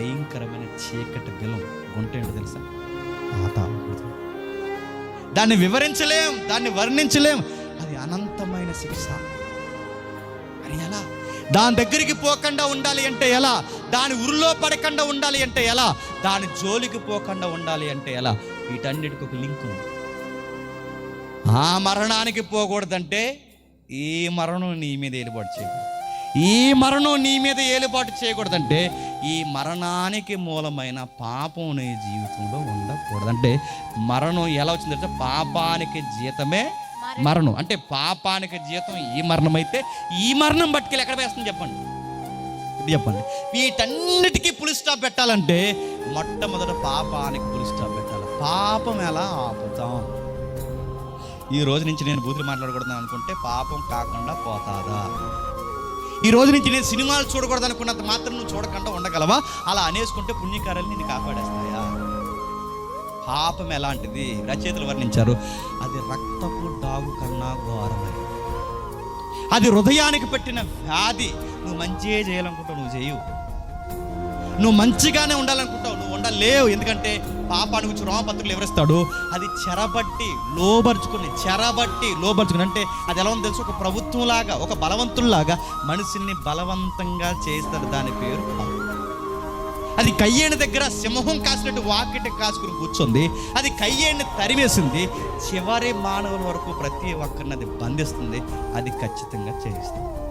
భయంకరమైన చీకటి బిలం గుంట ఏంటో తెలుసా? పాతాళ దాన్ని వివరించలేం దాన్ని వర్ణించలేం. అది అనంతమైన శిక్ష. అది ఎలా? దాని దగ్గరికి పోకుండా ఉండాలి అంటే ఎలా? దాని ఉరిలో పడకుండా ఉండాలి అంటే ఎలా? దాని జోలికి పోకుండా ఉండాలి అంటే ఎలా? వీటన్నిటికి ఒక లింక్ ఉంది. ఆ మరణానికి పోకూడదంటే ఈ మరణం నీ మీద ఏలుబాటు చేయకూడదు. ఈ మరణం నీ మీద ఏలుబాటు చేయకూడదంటే ఈ మరణానికి మూలమైన పాపం నీ జీవితంలో ఉండకూడదు. అంటే మరణం ఎలా వచ్చిందంటే పాపానికి జీతమే మరణం. అంటే పాపానికి జీతం ఈ మరణం అయితే ఈ మరణం బట్టుకెళ్ళి ఎక్కడ వేస్తుంది చెప్పండి. ఇది చెప్పండి. వీటన్నిటికీ పులి స్టాప్ పెట్టాలంటే మొట్టమొదట పాపానికి పులి స్టాప్ పెట్టాలి. పాపం ఎలా ఆపుతాం? ఈ రోజు నుంచి నేను బూతులు మాట్లాడకూడదు అనుకుంటే పాపం కాకుండా పోతాదా? ఈ రోజు నుంచి నేను సినిమాలు చూడకూడదు అనుకున్నంత మాత్రం నువ్వు చూడకుండా ఉండగలవా? అలా అనేసుకుంటే పుణ్యకారాలు నిన్ను కాపాడేస్తాయా? పాపం ఎలాంటిది? రచయితలు వర్ణించారు అది రక్తపు డాగు కన్నా ఘోరమైనది. అది హృదయానికి పెట్టిన వ్యాధి. నువ్వు మంచిగా చేయాలనుకుంటావు నువ్వు చేయవు. నువ్వు మంచిగానే ఉండాలనుకుంటావు లేవు. ఎందుకంటే పాపాన్ని గురించి రోమపత్రులు వివరిస్తాడు అది చెరబట్టి లోబరుచుకుని చెరబట్టి లోబరుచుకుని. అంటే అది ఎలా ఉందో తెలుసు? ఒక ప్రభుత్వంలాగా ఒక బలవంతుల్లాగా మనిషిని బలవంతంగా చేస్తారు దాని పేరు అది కయ్యేణి దగ్గర సింహం కాసినట్టు వాకిటి కాసుకుని కూర్చుంది. అది కయ్యేని తరివేసింది చివరి మానవుల వరకు ప్రతి ఒక్కరిని అది బంధిస్తుంది. అది ఖచ్చితంగా చేయిస్తుంది.